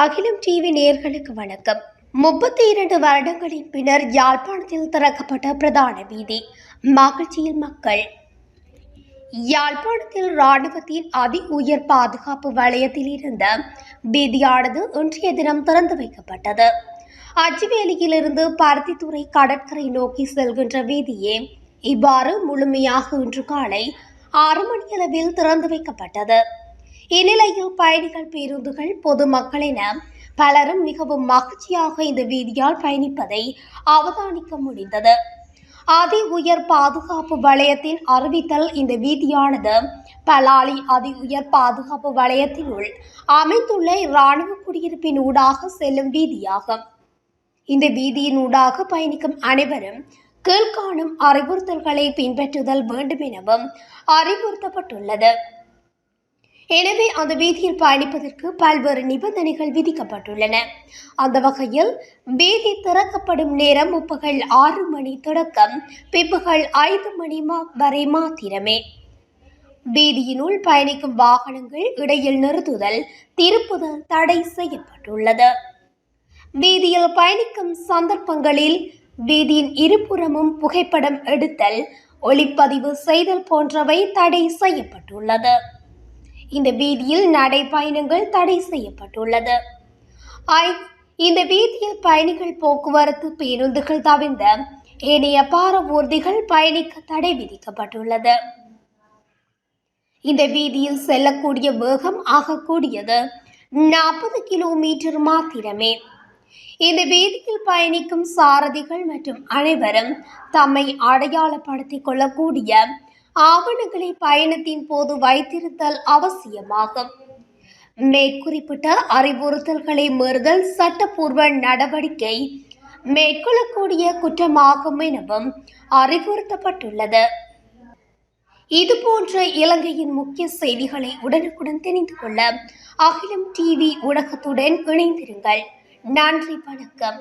அகிலம் டிவி நேர்களுக்கு வணக்கம். முப்பத்தி இரண்டு வருடங்களின் பின்னர் யாழ்ப்பாணத்தில் திறக்கப்பட்ட பிரதான வீதி மகிழ்ச்சியில் மக்கள். யாழ்ப்பாணத்தில் இராணுவத்தின் அதி உயர் பாதுகாப்பு வலயத்தில் இருந்த வீதியானது இன்றைய தினம் திறந்து வைக்கப்பட்டது. அச்சுவேலியிலிருந்து பருத்தித்துறை கடற்கரை நோக்கி செல்கின்ற வீதியே இவ்வாறு முழுமையாக இன்று காலை ஆறு மணியளவில் திறந்து வைக்கப்பட்டது. இந்நிலையில் பயணிகள் பேருந்துகள் பொதுமக்கள் என பலரும் மிகவும் மகிழ்ச்சியாக இந்த வீதியால் பயணிப்பதை அவதானிக்க முடிந்தது. அதி உயர் பாதுகாப்பு வளையத்தின் அறிவித்தல் இந்த வீதியானது பலாலி அதி உயர் பாதுகாப்பு வளையத்தினுள் அமைந்துள்ள இராணுவ குடியிருப்பின் ஊடாக செல்லும் வீதியாகும். இந்த வீதியின் ஊடாக பயணிக்கும் அனைவரும் கீழ்காணும் அறிவுறுத்தல்களை பின்பற்றுதல் வேண்டும் எனவும் அறிவுறுத்தப்பட்டுள்ளது. எனவே அந்த வீதியில் பயணிப்பதற்கு பல்வேறு நிபந்தனைகள் விதிக்கப்பட்டுள்ளன. அந்த வகையில் வீதி திறக்கப்படும் நேரம் முப்பகல் ஆறு மணி தொடக்கம் பிற்பகல் ஐந்து மணி மா- வரை மாத்திரமே. வீதியினுள் பயணிக்கும் வாகனங்கள் இடையில் நிறுத்துதல் திருப்புதல் தடை செய்யப்பட்டுள்ளது. வீதியில் பயணிக்கும் சந்தர்ப்பங்களில் வீதியின் இருபுறமும் புகைப்படம் எடுத்தல் ஒளிப்பதிவு செய்தல் போன்றவை தடை செய்யப்பட்டுள்ளது. இந்த வீதியில் நடைப்பயணங்கள் தடை செய்யப்பட்டுள்ளது. ஐ- இந்த வீதியில் பயணிகள் போக்குவரத்து பேருந்துகள் தவிர்ந்த ஏனைய பார ஊர்திகள் பயணிக்க தடை விதிக்கப்பட்டுள்ளது. இந்த வீதியில் செல்லக்கூடிய வேகம் ஆகக்கூடியது நாற்பது கிலோமீட்டர் மாத்திரமே. இந்த வீதியில் பயணிக்கும் சாரதிகள் மற்றும் அனைவரும் தம்மை அடையாளப்படுத்திக் கொள்ளக்கூடிய ஆவணங்களை பயணத்தின் போது வைத்திருத்தல் அவசியமாகும். மேற்குறிப்பிட்ட அறிவுறுத்தல்களை மீறுதல் சட்டப்பூர்வ நடவடிக்கை மேற்கொள்ளக்கூடிய குற்றமாகும் எனவும் அறிவுறுத்தப்பட்டுள்ளது. இதுபோன்ற இலங்கையின் முக்கிய செய்திகளை உடனுக்குடன் தெரிந்து கொள்ள அகிலம் டிவி ஊடகத்துடன் இணைந்திருங்கள். நன்றி வணக்கம்.